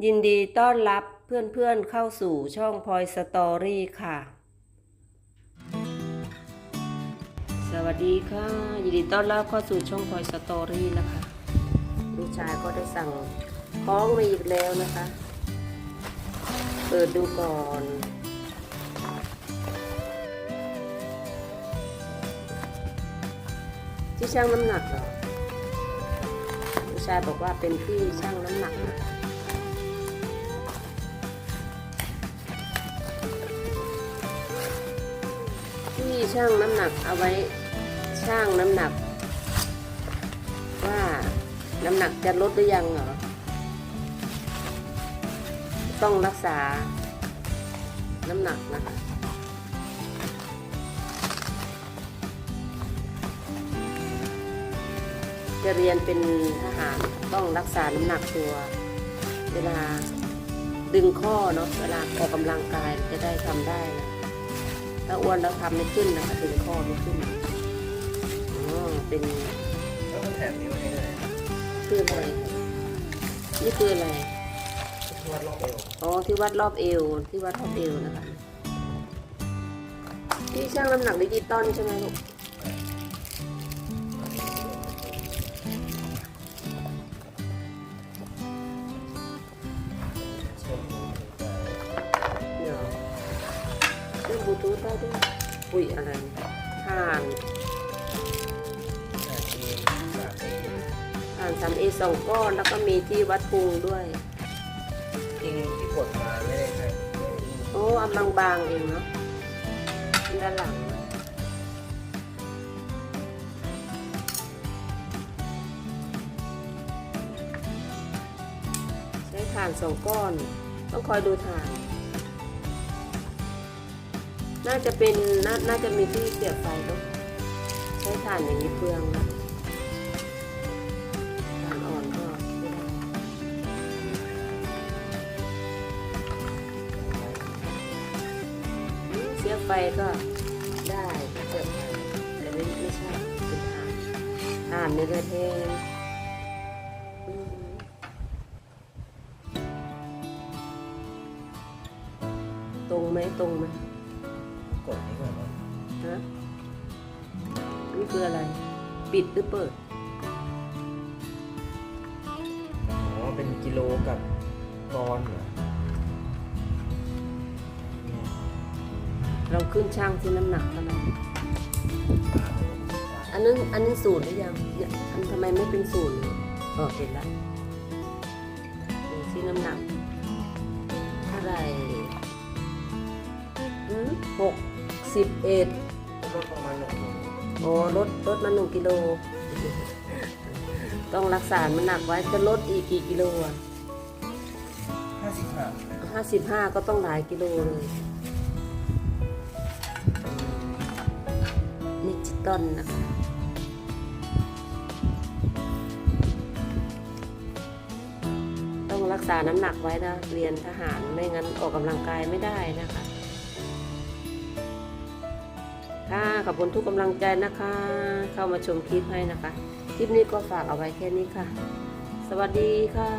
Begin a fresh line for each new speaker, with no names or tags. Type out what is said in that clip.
ยินดีต้อนรับเพื่อนๆเข้าสู่ช่องพลอยสตอรี่ค่ะ สวัสดีค่ะ ยินดีต้อนรับเข้าสู่ช่องพลอยสตอรี่นะคะ ลูกชายก็ได้สั่งของมาอีกแล้วนะคะ เปิดดูก่อนที่ช่างน้ำหนักเหรอลูกชายบอกว่าเป็นที่ช่างน้ำหนักนะคะ ที่ช่างน้ำหนักเอาไว้ช่างน้ำหนัก ว่าน้ำหนักจะลดหรือยังเหรอต้องรักษาน้ำหนักนะคะจะเรียนเป็นทหารต้องรักษาน้ำหนักตัว เวลาดึงข้อเนาะเวลาออกกำลังกายจะได้ทำได้นะ ถ้าอ้วนแล้วทำไม่ขึ้นนะคะดึงข้อไม่ขึ้นอ๋อเป็น
แล้วมันแถมนิ้วให้เลย
คืออะไรนี่คืออะไร
ทวดรอบเอว
อ๋อที่วัดรอบเอวที่วัดรอบเอวนะคะที่ช่างน้ำหนักดิจิตอลใช่ไหมลูก
เรื่
องบลูทูธได้ด้วย อุ้ยอะไรผ่าน
แต่ทีมสามเอ
ผ่านสามเอสองก้อนแล้วก็มีที่วัดพุงด้วย
จริงที่กดมาไม่ได้ใช่ไม่ได้อิง
โอ้อันบางๆเองเนาะด้านหลังนะใช้ถ่านสองก้อน ต้องคอยดูถ่าน น่าจะเป็นนาน่าจะมีที่เสียบไฟเนาะใช้ถ่านอย่างนี้เปลืองนะถ่านอ่อนก็ไม่ได้เสียบไฟก็ได้ถ้าเสียบไฟแต่ไม่ไม่ใช่เป็นถ่านถ่านในกระเทงตรงไหมตรงไหม ฮะนี่คืออะไร ปิดหรือเปิด
อ๋อ เป็นกิโลกับกรเหรอเนี่ย
เราขึ้นช่างที่น้ำหนักเท่านั้น
ตาเลย
อันนั้นอันนั้นศูนย์หรือยังเนี่ยอันทำไมไม่เป็นศูนย์เออเป็นละดูที่น้ำหนักเท่าไหร่อืมหกสิบเอ็ด
ลดประมาณหนึ่งโล
โอ้ลดลดมาหนึ่งกิโล ต้องรักษา มันหนักไว้จะลดอีกกี่กิโลอะ
ห้าสิบห้า
ห้าสิบห้าก็ต้องหลายกิโลเลยนิจิตอลนะคะต้องรักษาน้ำหนักไว้นะ เรียนทหารไม่งั้นออกกำลังกายไม่ได้นะคะค่ะ ขอบคุณทุกกำลังใจนะคะ เข้ามาชมคลิปให้นะคะ คลิปนี้ก็ฝากเอาไว้แค่นี้ค่ะ สวัสดีค่ะ